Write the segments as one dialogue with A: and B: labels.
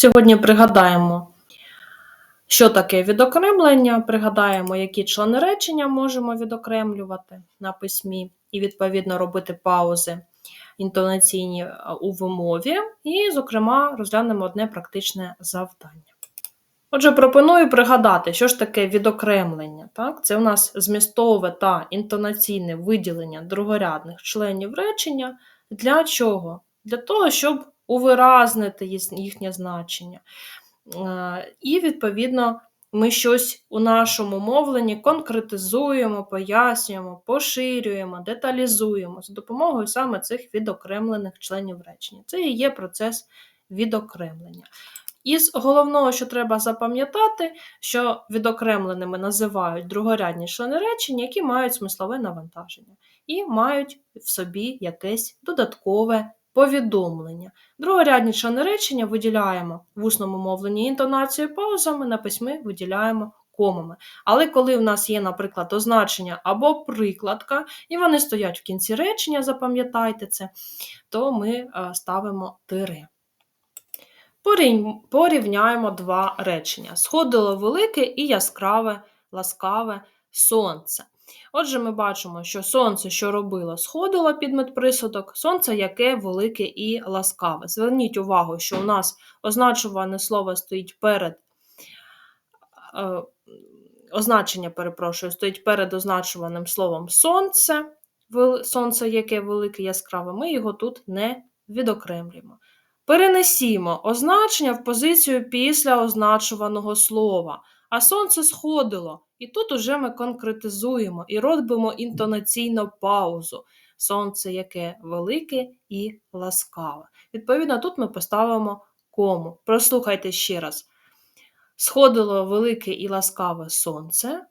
A: Сьогодні пригадаємо, що таке відокремлення, пригадаємо, які члени речення можемо відокремлювати на письмі, і, відповідно, робити паузи інтонаційні е, у вимові, і, зокрема, розглянемо одне практичне завдання. Отже, пропоную пригадати, що ж таке відокремлення. Так? Це у нас змістове та інтонаційне виділення другорядних членів речення. Для чого? Для того, щоб увиразнити їхнє значення. Е, І, відповідно, ми щось у нашому мовленні конкретизуємо, пояснюємо, поширюємо, деталізуємо за допомогою саме цих відокремлених членів речення. Це і є процес відокремлення. Із головного, що треба запам'ятати, що відокремленими називають другорядні члени речення, які мають смислове навантаження і мають в собі якесь додаткове повідомлення. Другорядні члени речення виділяємо в усному мовленні інтонацією паузами, на письмі виділяємо комами. Але коли в нас є, наприклад, означення або прикладка, і вони стоять в кінці речення, запам'ятайте це, то ми е, ставимо тире. Порівняємо два речення: сходило велике і яскраве, ласкаве сонце. Отже, ми бачимо, що сонце, що робило, сходило підмет присудок, сонце яке велике і ласкаве. Зверніть увагу, що у нас означуване слово стоїть перед. е, Означення, перепрошую, стоїть перед означуваним словом сонце, сонце, яке велике яскраве, ми його тут не відокремлюємо. Перенесімо означення в позицію після означуваного слова, а сонце сходило. І тут уже ми конкретизуємо і робимо інтонаційну паузу. Сонце яке велике і ласкаве. Відповідно, тут ми поставимо кому. Прослухайте ще раз. Сходило велике і ласкаве сонце,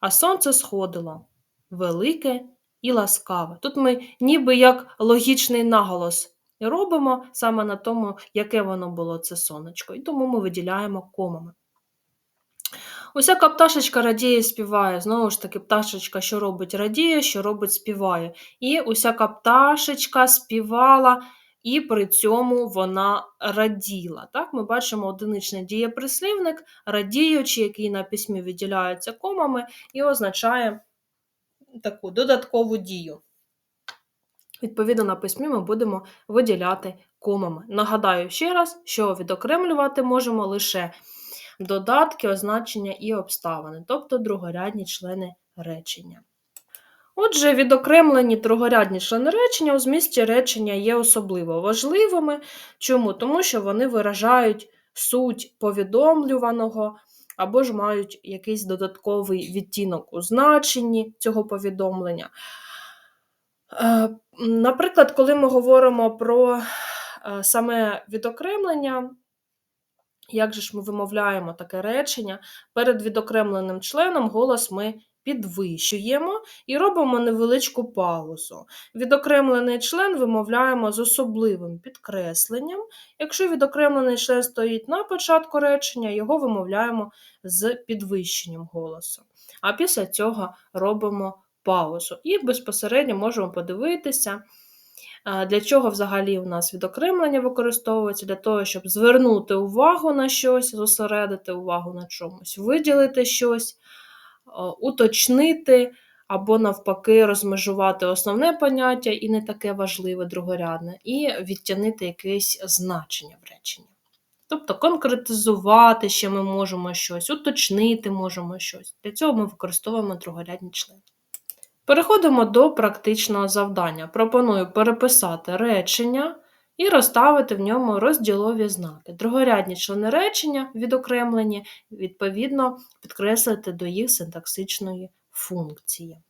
A: а сонце сходило велике і ласкаве. Тут ми ніби як логічний наголос робимо саме на тому, яке воно було це сонечко, і тому ми виділяємо комами. Усяка пташечка радіє, співає. Знову ж таки, пташечка, що робить радіє, що робить співає. І усяка пташечка співала, і при цьому вона раділа. Так, Ми бачимо одиничний дієприслівник, радіючи, який на письмі виділяється комами, і означає таку додаткову дію. Відповідно, на письмі ми будемо виділяти комами. Нагадаю ще раз, що відокремлювати можемо лише додатки, означення і обставини, тобто другорядні члени речення. Отже, відокремлені другорядні члени речення у змісті речення є особливо важливими. Чому? Тому що вони виражають суть повідомлюваного або ж мають якийсь додатковий відтінок у значенні цього повідомлення. Е, Наприклад, коли ми говоримо про е, саме відокремлення, як же ж ми вимовляємо таке речення, перед відокремленим членом голос ми підвищуємо і робимо невеличку паузу. Відокремлений член вимовляємо з особливим підкресленням. Якщо відокремлений член стоїть на початку речення, його вимовляємо з підвищенням голосу. А після цього робимо паузу. І безпосередньо можемо подивитися, для чого взагалі у нас відокремлення використовується, для того, щоб звернути увагу на щось, зосередити увагу на чомусь, виділити щось, уточнити або, навпаки, розмежувати основне поняття і не таке важливе другорядне, і відтягнути якесь значення в реченні. Тобто конкретизувати ще ми можемо щось, уточнити можемо щось. Для цього ми використовуємо другорядні члени. Переходимо до практичного завдання. Пропоную переписати речення і розставити в ньому розділові знаки. Другорядні члени речення відокремлені, відповідно, підкреслити до їх синтаксичної функції.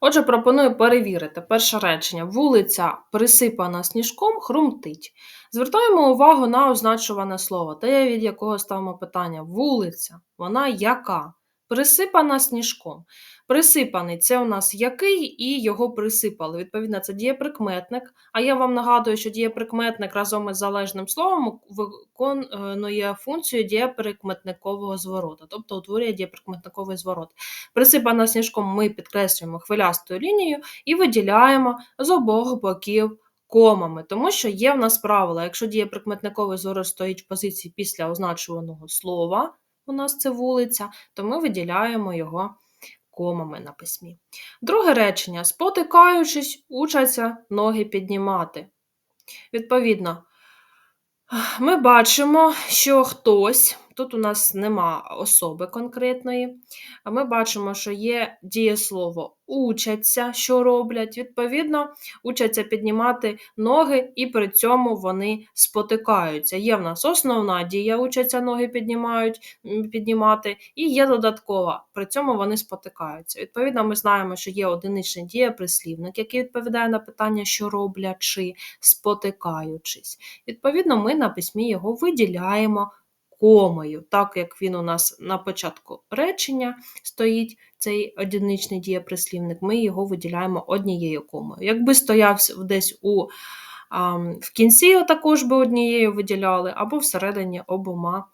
A: Отже, пропоную перевірити перше речення. Вулиця присипана сніжком, хрумтить. Звертаємо увагу на означуване слово, те, від якого ставимо питання. Вулиця, вона яка? Присипана сніжком. Присипаний це у нас який і його присипали. Відповідно, це дієприкметник. А я вам нагадую, що дієприкметник разом із залежним словом виконує функцію дієприкметникового зворота, тобто утворює дієприкметниковий зворот. Присипана сніжком ми підкреслюємо хвилястою лінією і виділяємо з обох боків комами, тому що є в нас правило, якщо дієприкметниковий зараз стоїть в позиції після означуваного слова, у нас це вулиця, то ми виділяємо його комами на письмі. Друге речення: спотикаючись, учаться ноги піднімати. Відповідно, ми бачимо, що хтось, тут у нас нема особи конкретної, ми бачимо, що є дієслово учаться, що роблять. Відповідно, учаться піднімати ноги, і при цьому вони спотикаються. Є в нас основна дія, учаться ноги піднімають, піднімати, і є додаткова, при цьому вони спотикаються. Відповідно, ми знаємо, що є одиничний дієприслівник, який відповідає на питання, що роблячи, спотикаючись. Відповідно, ми на письмі його виділяємо комою, так як він у нас на початку речення стоїть, цей одиничний дієприслівник, ми його виділяємо однією комою. Якби стояв десь у а, в кінці, також би однією виділяли, або всередині обома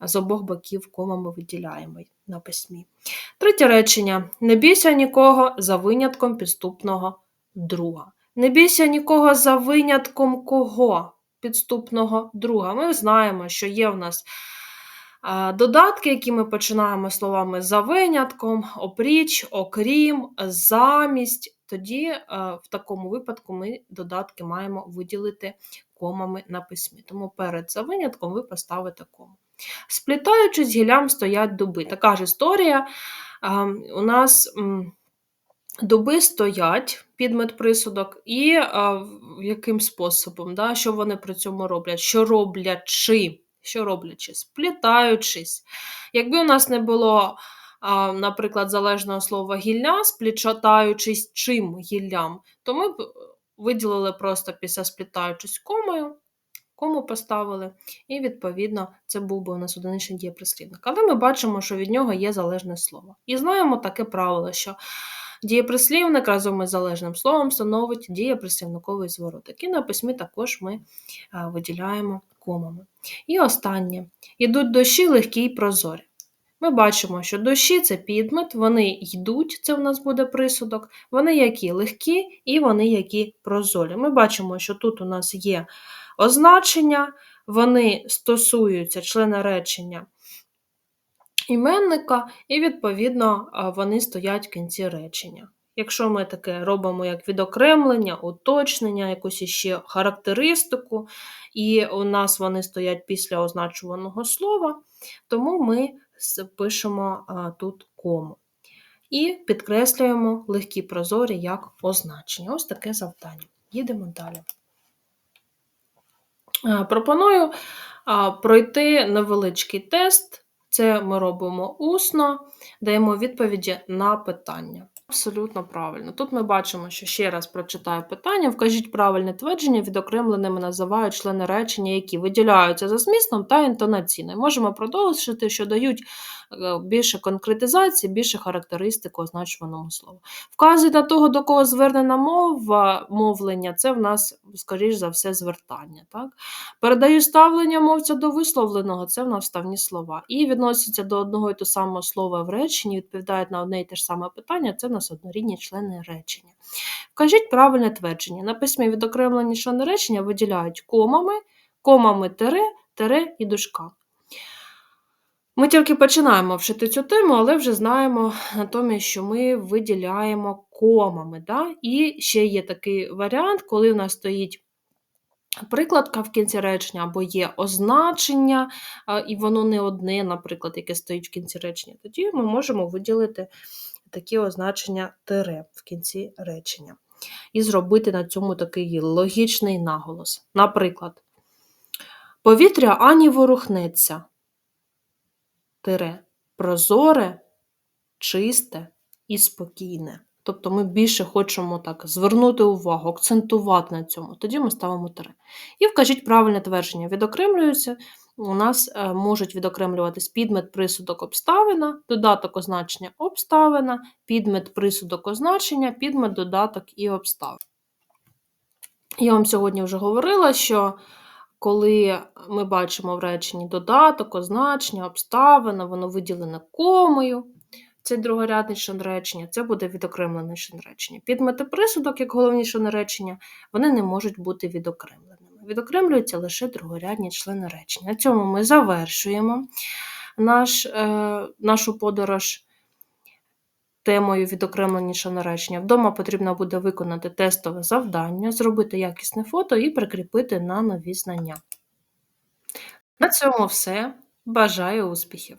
A: з обох боків комами виділяємо на письмі. Третє речення: не бійся нікого за винятком підступного друга. Не бійся нікого за винятком кого? Підступного друга. Ми знаємо, що є в нас додатки, які ми починаємо словами за винятком, опріч, окрім, замість. Тоді е, в такому випадку ми додатки маємо виділити комами на письмі. Тому перед за винятком ви поставите кому. Сплітаючись, гіллям стоять дуби. Така ж історія. У нас дуби стоять, підмет присудок, і яким способом, да, що вони при цьому роблять? Що роблячи? Що роблячи? Сплітаючись. Якби у нас не було, наприклад, залежного слова гілля, сплічатаючись чим гіллям, то ми б виділили просто після сплітаючись комою, кому поставили, і, відповідно, це був би у нас одиничний дієприслівник. Але ми бачимо, що від нього є залежне слово. І знаємо таке правило, що дієприслівник разом із залежним словом становить дієприслівниковий звороток. І на письмі також ми виділяємо комами. І останнє. Ідуть дощі легкі й прозорі. Ми бачимо, що дощі це підмет, вони йдуть, це в нас буде присудок, вони які легкі і вони які прозорі. Ми бачимо, що тут у нас є означення, вони стосуються члена речення іменника, і, відповідно, вони стоять в кінці речення. Якщо ми таке робимо як відокремлення, уточнення, якусь іще характеристику, і у нас вони стоять після означуваного слова, тому ми пишемо тут кому. І підкреслюємо легкі прозорі як означення. Ось таке завдання. Їдемо далі. Пропоную пройти невеличкий тест. Це ми робимо усно, даємо відповіді на питання. Абсолютно правильно. Тут ми бачимо, що ще раз прочитаю питання. Вкажіть правильне твердження, відокремленими називають члени речення, які виділяються за змістом та інтонаційно. Можемо продовжити, що дають е, більше конкретизації, більше характеристик означуваному слову. Вказує на того, до кого звернена мова, мовлення, це в нас, скоріш за все, звертання. Так? Передаю ставлення мовця до висловленого, це в нас вставні слова. І відносяться до одного і того самого слова в реченні, відповідають на одне і те ж саме питання, це в однорідні члени речення. Вкажіть правильне твердження. На письмі відокремлені члени речення виділяють комами, комами тире, тире і дужка. Ми тільки починаємо вчити цю тему, але вже знаємо натомість, що ми виділяємо комами. Да? І ще є такий варіант, коли в нас стоїть прикладка в кінці речення, або є означення, і воно не одне, наприклад, яке стоїть в кінці речення. Тоді ми можемо виділити такі означення тире в кінці речення. І зробити на цьому такий логічний наголос. Наприклад, повітря ані ворухнеться тире прозоре, чисте і спокійне. Тобто ми більше хочемо так звернути увагу, акцентувати на цьому. Тоді ми ставимо тире. І вкажіть правильне твердження. Відокремлюються. У нас е, можуть відокремлюватись підмет, присудок, обставина, додаток означення обставина, підмет, присудок, означення, підмет, додаток і обставина. Я вам сьогодні вже говорила, що коли ми бачимо в реченні додаток, означення, обставина, воно виділене комою, це другорядний член речення, це буде відокремлений член речення. Підмети присудок, як головні речення, вони не можуть бути відокремленими. Відокремлюються лише другорядні члени речення. На цьому ми завершуємо наш, е, нашу подорож темою відокремлені члени речення. Вдома потрібно буде виконати тестове завдання, зробити якісне фото і прикріпити на нові знання. На цьому все. Бажаю успіхів!